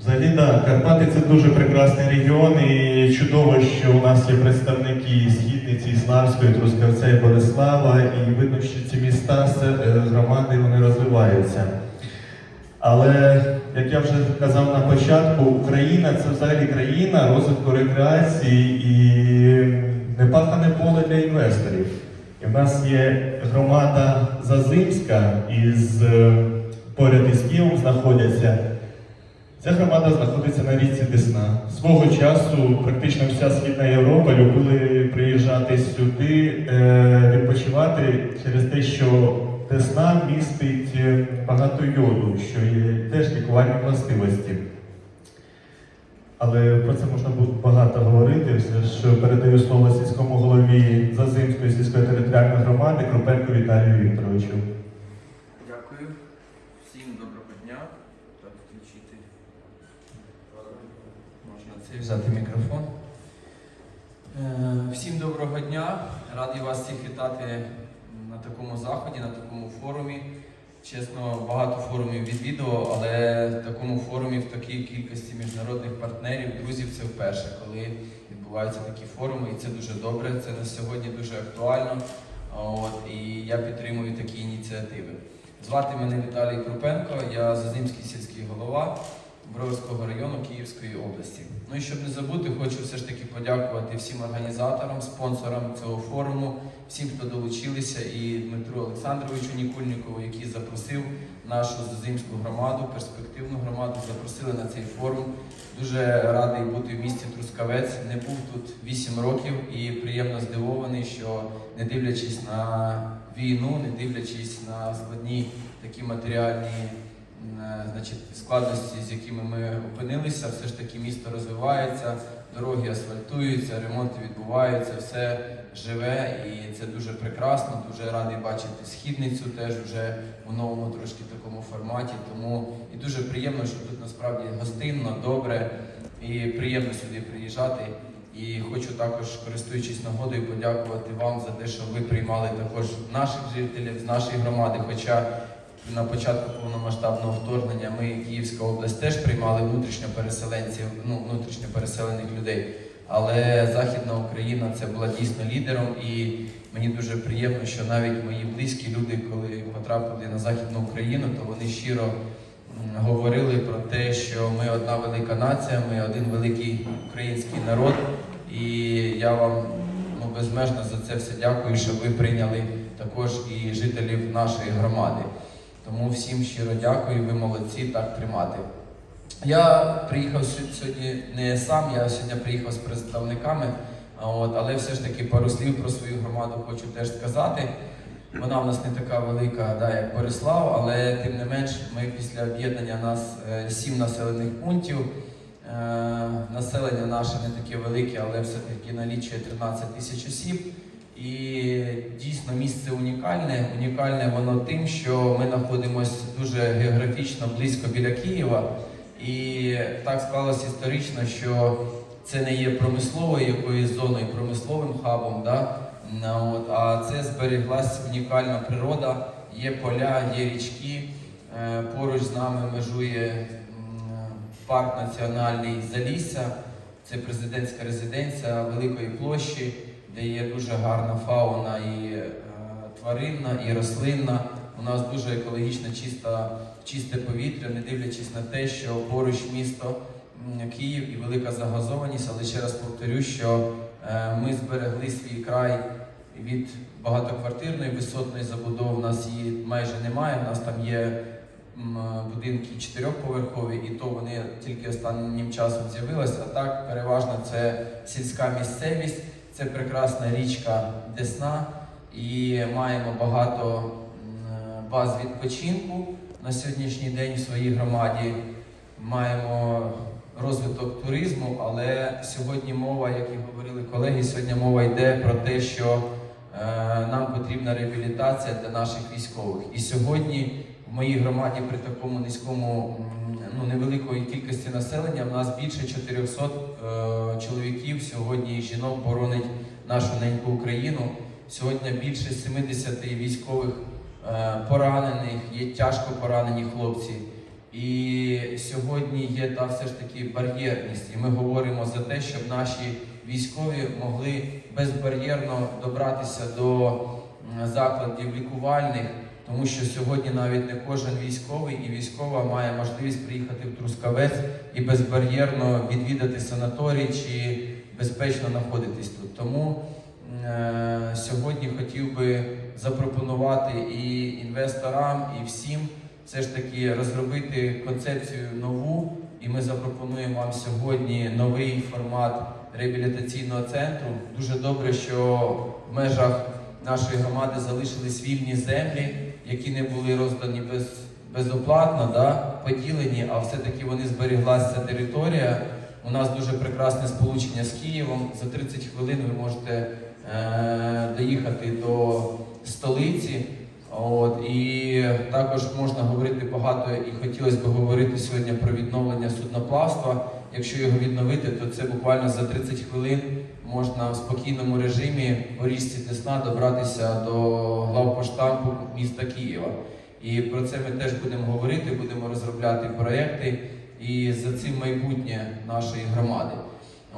Взагалі, да, Карпати це дуже прекрасний регіон, і чудово, що у нас є представники Східниці, Славської, Трускавця і Борислава, і видно, що ці міста, е, громади, вони розвиваються. Але, як я вже казав на початку, Україна це взагалі країна розвитку рекреації і непахане поле для інвесторів. І в нас є громада Зазимська із е, поряд із Києвом знаходяться. Ця громада знаходиться на річці Десна. Свого часу практично вся Східна Європа любили приїжджати сюди, е, відпочивати через те, що Десна містить е, багато йоду, що є теж лікувальні властивості. Але про це можна буде багато говорити. Все ж передаю слово сільському голові Зазимської сільської територіальної громади Крупенку Віталію Вікторовичу. Дякую. Всім доброго дня. Так, включити. Можна взяти мікрофон. Е, Всім доброго дня. Радий вас всіх вітати на такому заході, на такому форумі. Чесно, багато форумів відвідував, але в такому форумі в такій кількості міжнародних партнерів, друзів це вперше, коли відбуваються такі форуми, і це дуже добре. Це на сьогодні дуже актуально. От, і я підтримую такі ініціативи. Звати мене Віталій Крупенко, я Зазимський сільський голова Броварського району Київської області. Ну і щоб не забути, хочу все ж таки подякувати всім організаторам, спонсорам цього форуму, всім, хто долучилися, і Дмитру Олександровичу Нікульнікову, який запросив нашу Зазимську громаду, перспективну громаду, запросили на цей форум. Дуже радий бути в місті Трускавець. Не був тут 8 років і приємно здивований, що не дивлячись на війну, не дивлячись на складні такі матеріальні значить, складності, з якими ми опинилися, все ж таки місто розвивається, дороги асфальтуються, ремонти відбуваються, все живе і це дуже прекрасно. Дуже радий бачити східницю теж вже у новому трошки такому форматі. Тому і дуже приємно, що тут насправді гостинно, добре і приємно сюди приїжджати. І хочу також, користуючись нагодою, подякувати вам за те, що ви приймали також наших жителів з нашої громади. Хоча на початку повномасштабного вторгнення ми, Київська область, теж приймали внутрішньо переселенців, ну внутрішньо переселених людей. Але Західна Україна це була дійсно лідером, і мені дуже приємно, що навіть мої близькі люди, коли потрапили на Західну Україну, то вони щиро говорили про те, що ми одна велика нація, ми один великий український народ. І я вам ну, безмежно за це все дякую, що ви прийняли також і жителів нашої громади. Тому всім щиро дякую, ви молодці так тримати. Я приїхав сьогодні не сам, я сьогодні приїхав з представниками, от, але все ж таки пару слів про свою громаду хочу теж сказати. Вона в нас не така велика, да, як Борислав, але тим не менш, ми після об'єднання нас е, сім населених пунктів. Е, Населення наше не таке велике, але все-таки налічує 13 тисяч осіб. І дійсно місце унікальне. Унікальне воно тим, що ми знаходимося дуже географічно близько біля Києва. І так склалося історично, що це не є промисловою якоюсь зоною, промисловим хабом, да? А це збереглась унікальна природа, є поля, є річки. Е, Поруч з нами межує парк національний Залісся, це президентська резиденція Великої площі, де є дуже гарна фауна і е, тваринна, і рослинна. У нас дуже екологічно чиста, чисте повітря, не дивлячись на те, що поруч місто Київ і велика загазованість, але ще раз повторю, що е, ми зберегли свій край від багатоквартирної висотної забудови. У нас її майже немає. У нас там є будинки чотирьохповерхові, і то вони тільки останнім часом з'явилися. А так переважно це сільська місцевість, це прекрасна річка Десна, і маємо багато баз відпочинку на сьогоднішній день в своїй громаді. Маємо розвиток туризму, але сьогодні мова, як і говорили колеги, сьогодні мова йде про те, що е, нам потрібна реабілітація для наших військових. І сьогодні в моїй громаді при такому низькому, ну невеликої кількості населення в нас більше 400 е, чоловіків сьогодні і жінок боронить нашу неньку Україну. Сьогодні більше 70 військових е, поранених, є тяжко поранені хлопці. І сьогодні є та все ж таки бар'єрність, і ми говоримо за те, щоб наші військові могли безбар'єрно добратися до закладів лікувальних, тому що сьогодні навіть не кожен військовий і військова має можливість приїхати в Трускавець і безбар'єрно відвідати санаторій чи безпечно знаходитись тут. Тому е, сьогодні хотів би запропонувати і інвесторам, і всім все ж таки розробити концепцію нову. І ми запропонуємо вам сьогодні новий формат реабілітаційного центру. Дуже добре, що в межах нашої громади залишились вільні землі, які не були роздані без, безоплатно, да, поділені, а все-таки вони зберіглася ця територія. У нас дуже прекрасне сполучення з Києвом. За 30 хвилин ви можете е, доїхати до столиці. От, і також можна говорити багато, і хотілося б говорити сьогодні про відновлення судноплавства. Якщо його відновити, то це буквально за 30 хвилин можна в спокійному режимі по річці Десна добратися до главпоштампу міста Києва. І про це ми теж будемо говорити, будемо розробляти проекти і за цим майбутнє нашої громади.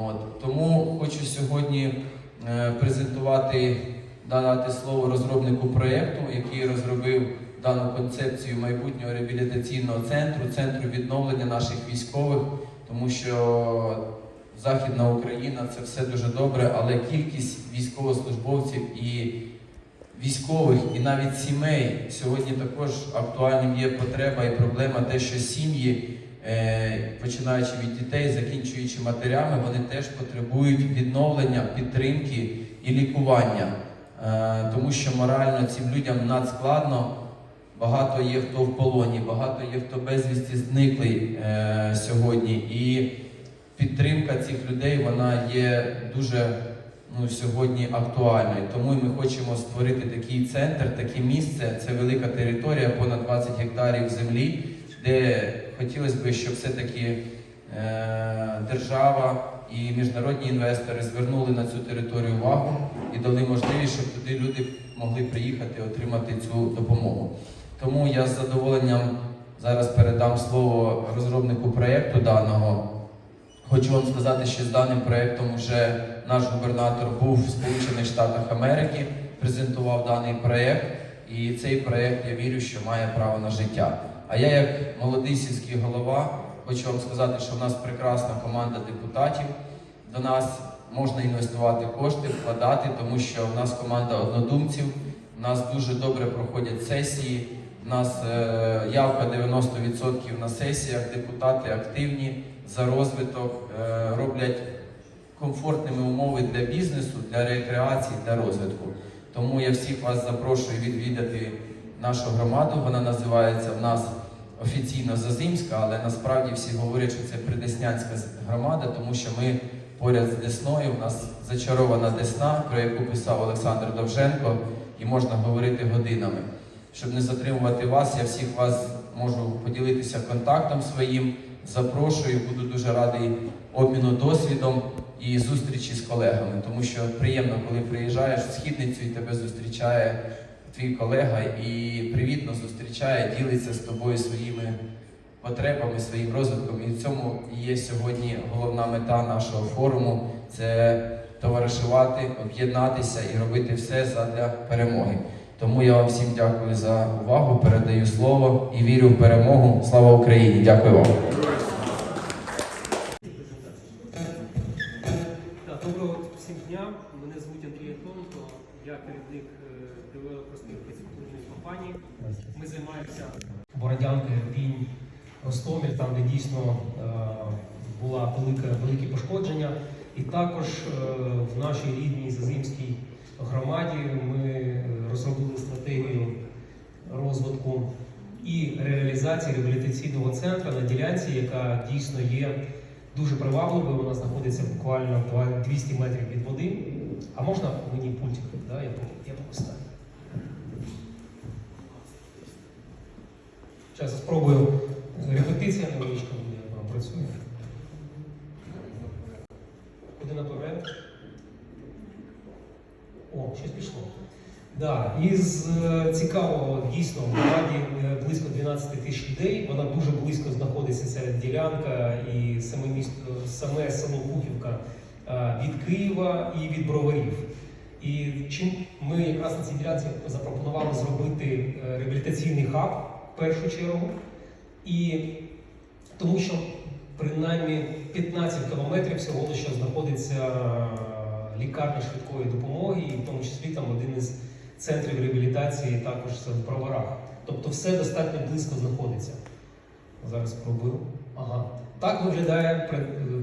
От. Тому хочу сьогодні е, презентувати, дати слово розробнику проєкту, який розробив дану концепцію майбутнього реабілітаційного центру, центру відновлення наших військових, тому що Західна Україна це все дуже добре, але кількість військовослужбовців і військових, і навіть сімей сьогодні також актуальним є потреба і проблема, те, що сім'ї, е, починаючи від дітей, закінчуючи матерями, вони теж потребують відновлення, підтримки і лікування, Е, тому що морально цим людям надскладно. Багато є хто в полоні, багато є хто безвісті зниклий е, сьогодні. І підтримка цих людей вона є дуже ну, сьогодні актуальною. Тому ми хочемо створити такий центр, таке місце. Це велика територія, понад 20 гектарів землі, де хотілося б, щоб все-таки е, держава і міжнародні інвестори звернули на цю територію увагу і дали можливість, щоб туди люди могли приїхати отримати цю допомогу. Тому я з задоволенням зараз передам слово розробнику проєкту даного. Хочу вам сказати, що з даним проєктом вже наш губернатор був в Сполучених Штатах Америки, презентував даний проєкт, і цей проєкт я вірю, що має право на життя. А я, як молодий сільський голова, хочу вам сказати, що в нас прекрасна команда депутатів. До нас можна інвестувати кошти, вкладати, тому що в нас команда однодумців, в нас дуже добре проходять сесії. У нас е, явка 90% на сесіях, депутати активні за розвиток, е, роблять комфортними умови для бізнесу, для рекреації, для розвитку. Тому я всіх вас запрошую відвідати нашу громаду. Вона називається в нас офіційно Зазимська, але насправді всі говорять, що це Придеснянська громада, тому що ми поряд з Десною. У нас зачарована Десна, про яку писав Олександр Довженко, і можна говорити годинами. Щоб не затримувати вас, я всіх вас можу поділитися контактом своїм. Запрошую, буду дуже радий обміну досвідом і зустрічі з колегами, тому що приємно, коли приїжджаєш в східницю і тебе зустрічає твій колега і привітно зустрічає, ділиться з тобою своїми потребами, своїм розвитком. І в цьому є сьогодні головна мета нашого форуму це товаришувати, об'єднатися і робити все задля перемоги. Тому я вам всім дякую за увагу, передаю слово і вірю в перемогу. Слава Україні! Дякую вам. Доброго всім дня. Мене звуть Андрій Антоненко. Я керівник е, девелоперської архітектурної компанії. Ми займаємося Бородянка, Пінь, Ростомель, там, де дійсно е, була велика, великі пошкодження. І також е, в нашій рідній Зазимській громаді ми розробили стратегію розвитку і реалізації реабілітаційного центру на ділянці, яка дійсно є дуже привабливою. Вона знаходиться буквально 200 метрів від води. А можна мені пультик? Да? Я, я поставлю. Зараз спробую. Да, із е, цікавого дійсно в громаді е, близько 12 тисяч людей. Вона дуже близько знаходиться ця ділянка і саме місто, саме село Пухівка е, від Києва і від Броварів. І чим ми якраз на цій ділянці запропонували зробити реабілітаційний хаб в першу чергу, і тому що принаймні 15 кілометрів всього лише знаходиться лікарня швидкої допомоги, і в тому числі там один із центрів реабілітації також в Броварах. Тобто все достатньо близько знаходиться. Зараз спробую. Ага. Так виглядає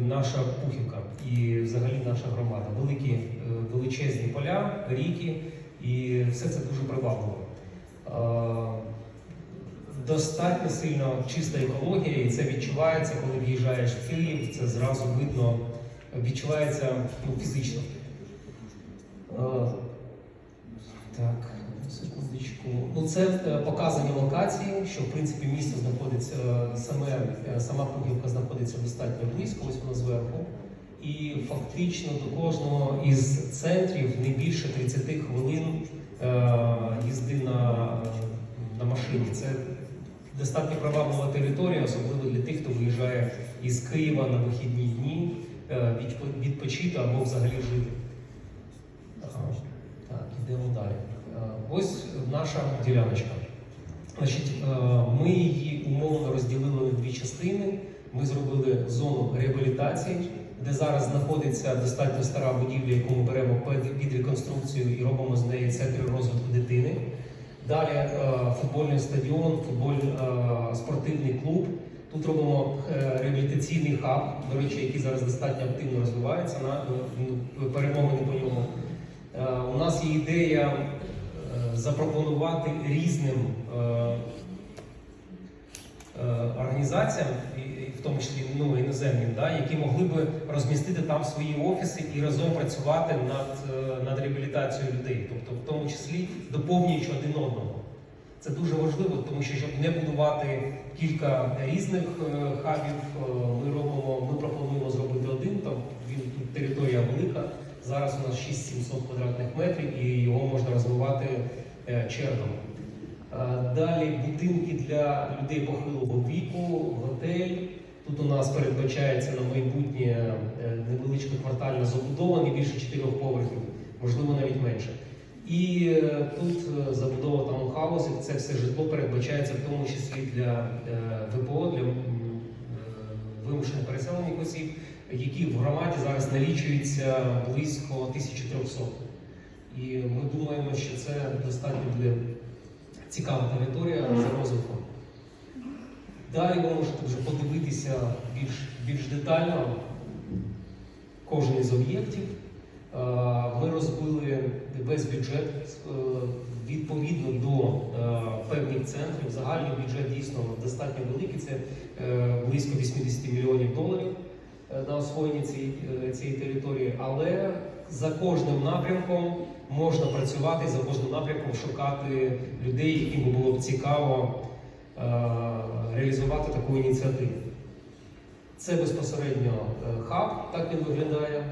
наша Пухівка і взагалі наша громада. Великі, е, величезні поля, ріки, і все це дуже привабливо. Е, Достатньо сильно чиста екологія, і це відчувається, коли в'їжджаєш в Київ, це зразу видно, відчувається ну, фізично. Так, секундочку. Ну, це е, показані локації, що в принципі місто знаходиться е, саме е, сама Пугівка знаходиться достатньо близько, ось воно зверху. І фактично до кожного із центрів не більше 30 хвилин їзди на, на машині. Це достатньо приваблива територія, особливо для тих, хто виїжджає із Києва на вихідні дні відпо- відпочити або взагалі жити. Йдемо далі. Е, Ось наша діляночка. Значить, е, ми її умовно розділили на дві частини. Ми зробили зону реабілітації, де зараз знаходиться достатньо стара будівля, яку ми беремо під- реконструкцію і робимо з неї центр розвитку дитини. Далі е, футбольний стадіон, футболь, спортивний клуб. Тут робимо реабілітаційний хаб, до речі, який зараз достатньо активно розвивається. На перемовини по ньому. Е, У нас є ідея е, запропонувати різним е, організаціям, в тому числі ну, іноземним, да, які могли би розмістити там свої офіси і разом працювати над, над реабілітацією людей, тобто в тому числі доповнюючи один одного. Це дуже важливо, тому що щоб не будувати кілька різних хабів, ми робимо, ми пропонуємо зробити один. Там він тут територія велика. Зараз у нас 6700 квадратних метрів, і його можна розвивати е, чергами. Е, Далі будинки для людей похилого віку, готель. Тут у нас передбачається на майбутнє е, невеличка квартальна забудова, не більше 4 поверхів, можливо навіть менше. І тут забудова таунхаусів, це все житло передбачається в тому числі для ВПО, для вимушених переселених осіб, які в громаді зараз налічується близько 1300. І ми думаємо, що це достатньо буде цікава територія за розвитком. Далі ви можете вже подивитися більш, більш детально кожен із об'єктів. Ми розбили весь бюджет е, відповідно до е, певних центрів. Загальний бюджет дійсно достатньо великий. Це е, близько 80 мільйонів доларів на освоєння цієї, е, цієї території. Але за кожним напрямком можна працювати, за кожним напрямком шукати людей, яким було б цікаво е, реалізувати таку ініціативу. Це безпосередньо е, хаб, так він виглядає. Е,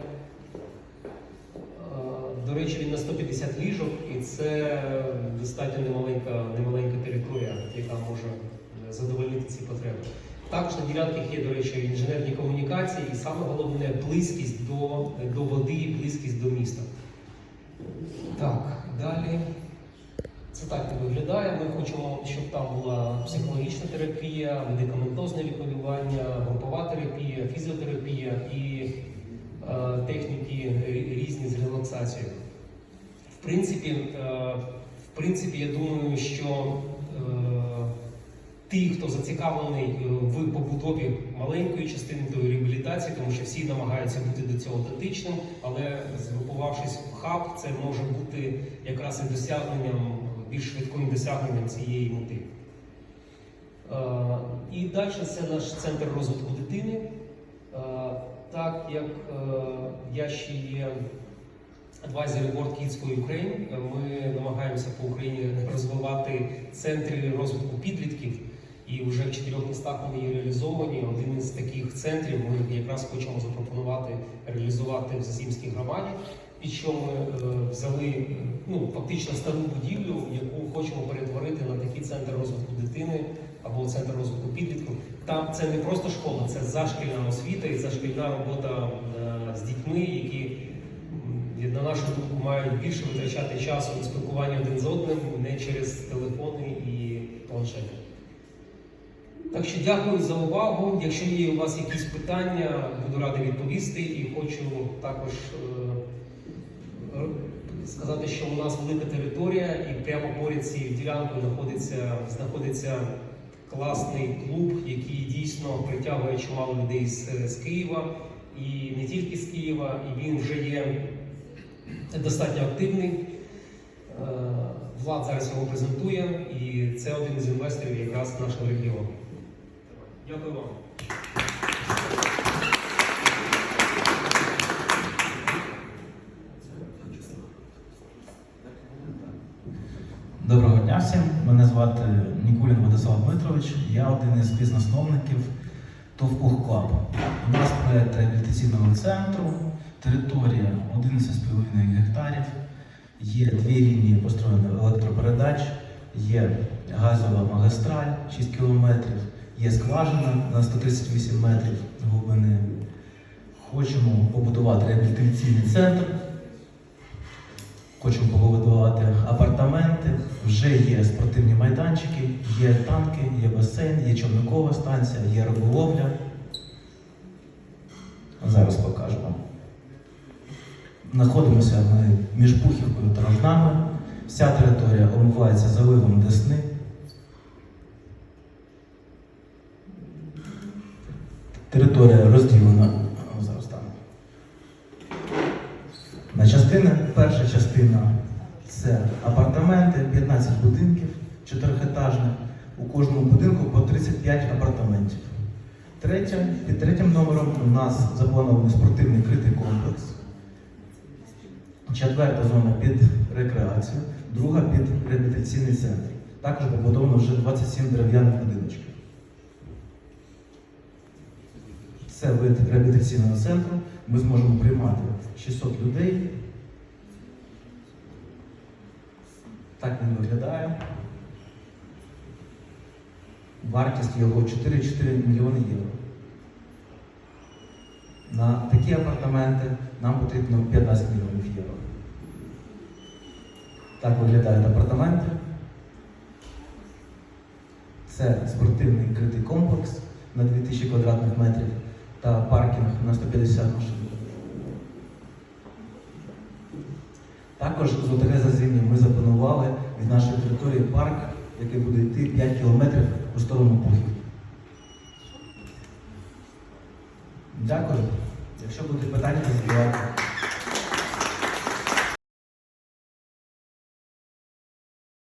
До речі, він на 150 ліжок, і це достатньо немаленька, немаленька територія, яка може е, задовольнити ці потреби. Також на ділянках є, до речі, інженерні комунікації, і саме головне близькість до, до води близькість до міста. Так, далі. Це так і виглядає. Ми хочемо, щоб там була психологічна терапія, медикаментозне лікування, групова терапія, фізіотерапія і е, техніки різні з релаксацією. В принципі, е, в принципі, я думаю, що ті, хто зацікавлений е, в побудові маленької частини тої реабілітації, тому що всі намагаються бути до цього дотичним, але згрупувавшись в хаб, це може бути якраз і досягненням, більш швидким досягненням цієї мети. Е, І далі це наш центр розвитку дитини. Е, Так як я ще є Advisory Board Kids for Ukraine, ми намагаємося по Україні розвивати центри розвитку підлітків. І вже в чотирьох містах вони реалізовані. Один із таких центрів ми якраз хочемо запропонувати реалізувати в Зазімській громаді. під що ми е, взяли е, ну, фактично стару будівлю, яку хочемо перетворити на такий центр розвитку дитини або центр розвитку підлітків. Там це не просто школа, це зашкільна освіта і зашкільна робота е, з дітьми, які на нашу думку мають більше витрачати часу на спілкування один з одним, не через телефони і планшети. Так що дякую за увагу. Якщо є у вас якісь питання, буду радий відповісти і хочу також е, сказати, що у нас велика територія, і прямо поряд з цією ділянкою знаходиться, знаходиться класний клуб, який дійсно притягує чимало людей з, з Києва і не тільки з Києва, і він вже є достатньо активний. Е, Влад зараз його презентує, і це один із інвесторів якраз нашого регіону. Дякую вам. Доброго дня всім. Мене звати Нікулін Владислав Дмитрович. Я один із співзасновників ТОВ «Пух Клаб». У нас проєкт реабілітаційного центру, територія 11,5 гектарів, є дві лінії построєних електропередач, є газова магістраль 6 кілометрів, є скважина на 138 метрів глибини. Хочемо побудувати реабілітаційний центр. Хочемо побудувати апартаменти, вже є спортивні майданчики, є танки, є басейн, є човникова станція, є риболовля. Зараз покажу вам. Знаходимося ми між Пухівкою та Рожнами. Вся територія омивається заливом Десни. Територія розділена. Зараз там. На частини. Перша частина це апартаменти, 15 будинків чотирьохетажних. У кожному будинку по 35 апартаментів. Третя, під третім номером у нас запланований спортивний критий комплекс. Четверта зона під рекреацію, друга під реабілітаційний центр. Також побудовано вже 27 дерев'яних будиночків. Це вид реабілітаційного центру. Ми зможемо приймати 600 людей. Так він виглядає. Вартість його 4,4 мільйони євро. На такі апартаменти нам потрібно 15 мільйонів євро. Так виглядають апартаменти. Це спортивний критий комплекс на 2000 квадратних метрів та паркінг на 150 машин. Також з ОТГ Зазим'я ми запланували від нашої території парк, який буде йти 5 кілометрів у сторону Пухів. Дякую. Якщо будуть питання, задавайте.